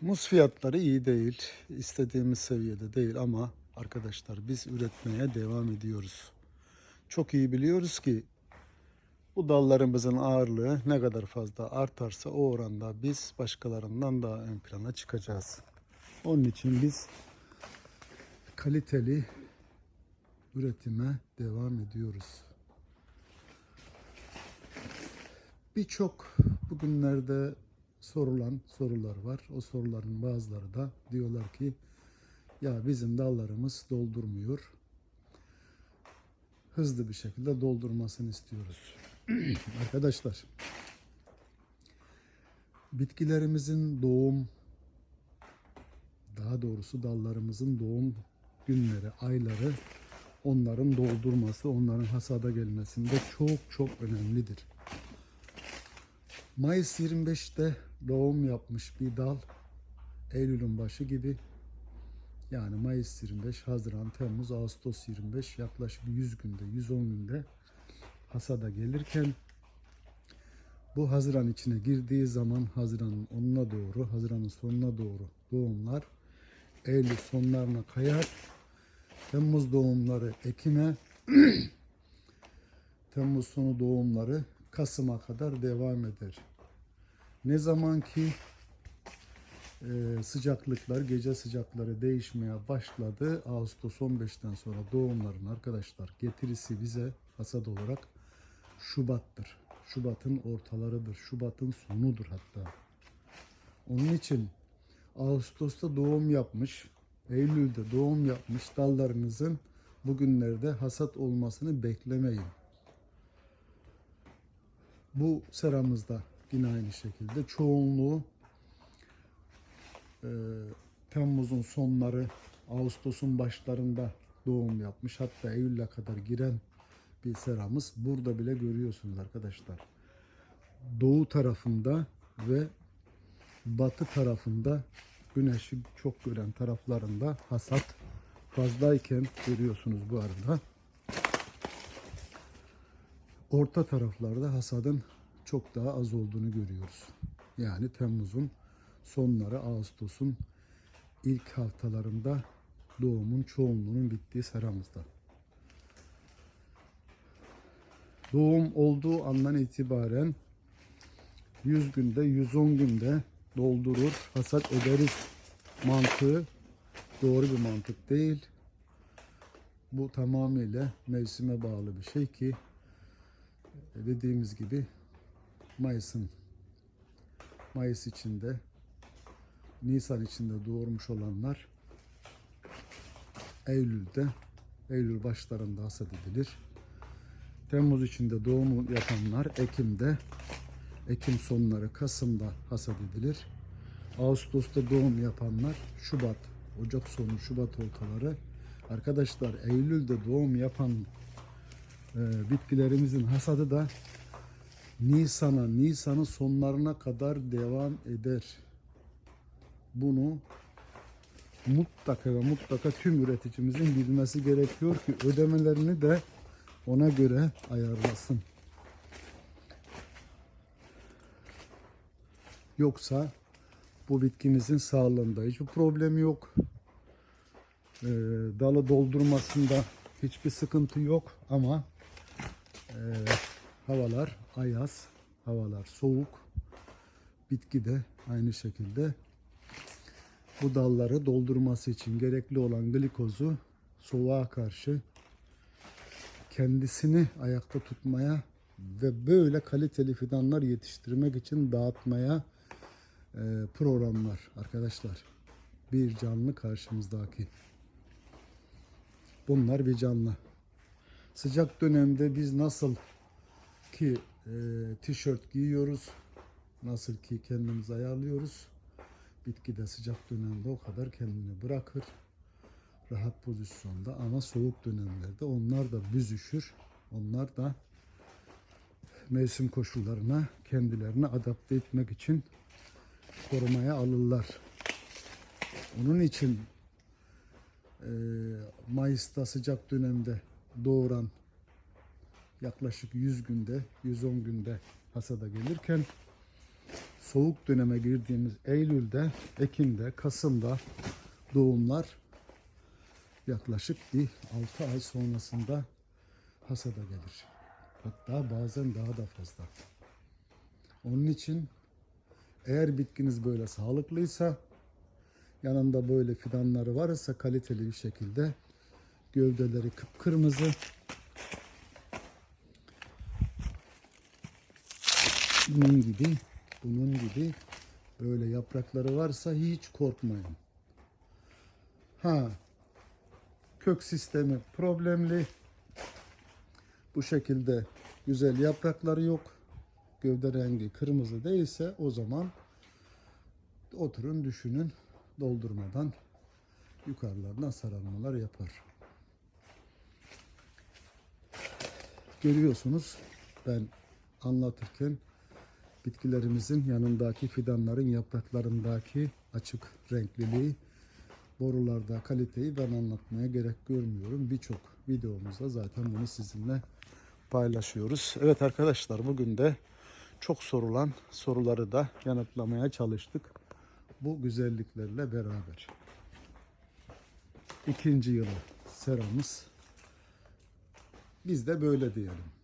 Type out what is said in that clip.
Muz fiyatları iyi değil. istediğimiz seviyede değil ama arkadaşlar biz üretmeye devam ediyoruz. Çok iyi biliyoruz ki bu dallarımızın ağırlığı ne kadar fazla artarsa o oranda biz başkalarından daha ön plana çıkacağız. Onun için biz kaliteli üretime devam ediyoruz. Birçok bugünlerde sorulan sorular var. O soruların bazıları da diyorlar ki ya bizim dallarımız doldurmuyor. Hızlı bir şekilde doldurmasını istiyoruz. Arkadaşlar bitkilerimizin doğum daha doğrusu dallarımızın doğum günleri, ayları onların doldurması, onların hasada gelmesinde çok çok önemlidir. Mayıs 25'te doğum yapmış bir dal Eylül'ün başı gibi yani Mayıs 25, Haziran, Temmuz, Ağustos 25 yaklaşık 100 günde, 110 günde hasada gelirken bu Haziran içine girdiği zaman Haziran'ın onuna doğru, Haziran'ın sonuna doğru doğumlar Eylül sonlarına kayar. Temmuz doğumları Ekim'e, Temmuz sonu doğumları Kasım'a kadar devam eder. Ne zaman ki e, sıcaklıklar, gece sıcakları değişmeye başladı. Ağustos 15'ten sonra doğumların arkadaşlar getirisi bize hasat olarak Şubat'tır. Şubat'ın ortalarıdır. Şubat'ın sonudur hatta. Onun için Ağustos'ta doğum yapmış, Eylül'de doğum yapmış dallarınızın bugünlerde hasat olmasını beklemeyin. Bu seramızda yine aynı şekilde çoğunluğu e, Temmuz'un sonları, Ağustos'un başlarında doğum yapmış. Hatta Eylül'e kadar giren bir seramız. Burada bile görüyorsunuz arkadaşlar. Doğu tarafında ve batı tarafında güneşi çok gören taraflarında hasat fazlayken görüyorsunuz bu arada. Orta taraflarda hasadın çok daha az olduğunu görüyoruz. Yani Temmuz'un sonları, Ağustos'un ilk haftalarında doğumun çoğunluğunun bittiği seramızda. Doğum olduğu andan itibaren 100 günde, 110 günde doldurur, hasat ederiz mantığı doğru bir mantık değil. Bu tamamıyla mevsime bağlı bir şey ki dediğimiz gibi Mayıs'ın Mayıs içinde Nisan içinde doğurmuş olanlar Eylül'de Eylül başlarında hasat edilir. Temmuz içinde doğumu yapanlar Ekim'de Ekim sonları Kasım'da hasat edilir. Ağustos'ta doğum yapanlar Şubat, Ocak sonu Şubat ortaları. Arkadaşlar Eylül'de doğum yapan e, bitkilerimizin hasadı da Nisan'a, Nisan'ın sonlarına kadar devam eder. Bunu mutlaka ve mutlaka tüm üreticimizin bilmesi gerekiyor ki ödemelerini de ona göre ayarlasın. Yoksa bu bitkimizin sağlığında hiçbir problem yok. Ee, dalı doldurmasında hiçbir sıkıntı yok ama e, havalar ayaz, havalar soğuk. Bitki de aynı şekilde bu dalları doldurması için gerekli olan glikozu soğuğa karşı kendisini ayakta tutmaya ve böyle kaliteli fidanlar yetiştirmek için dağıtmaya e, programlar arkadaşlar. Bir canlı karşımızdaki. Bunlar bir canlı. Sıcak dönemde biz nasıl ki e, tişört giyiyoruz, nasıl ki kendimizi ayarlıyoruz. Bitki de sıcak dönemde o kadar kendini bırakır. Rahat pozisyonda ama soğuk dönemlerde onlar da büzüşür. Onlar da mevsim koşullarına kendilerini adapte etmek için korumaya alırlar. Onun için e, Mayıs'ta sıcak dönemde doğuran yaklaşık 100 günde, 110 günde hasada gelirken soğuk döneme girdiğimiz Eylül'de, Ekim'de, Kasım'da doğumlar yaklaşık bir 6 ay sonrasında hasada gelir. Hatta bazen daha da fazla. Onun için eğer bitkiniz böyle sağlıklıysa yanında böyle fidanları varsa kaliteli bir şekilde gövdeleri kıpkırmızı bunun gibi bunun gibi böyle yaprakları varsa hiç korkmayın. Ha kök sistemi problemli. Bu şekilde güzel yaprakları yok. Gövde rengi kırmızı değilse o zaman oturun düşünün doldurmadan yukarılarına sararmalar yapar. Görüyorsunuz ben anlatırken bitkilerimizin yanındaki fidanların yapraklarındaki açık renkliliği borularda kaliteyi ben anlatmaya gerek görmüyorum. Birçok videomuzda zaten bunu sizinle paylaşıyoruz. Evet arkadaşlar bugün de çok sorulan soruları da yanıtlamaya çalıştık. Bu güzelliklerle beraber. İkinci yılı seramız. Biz de böyle diyelim.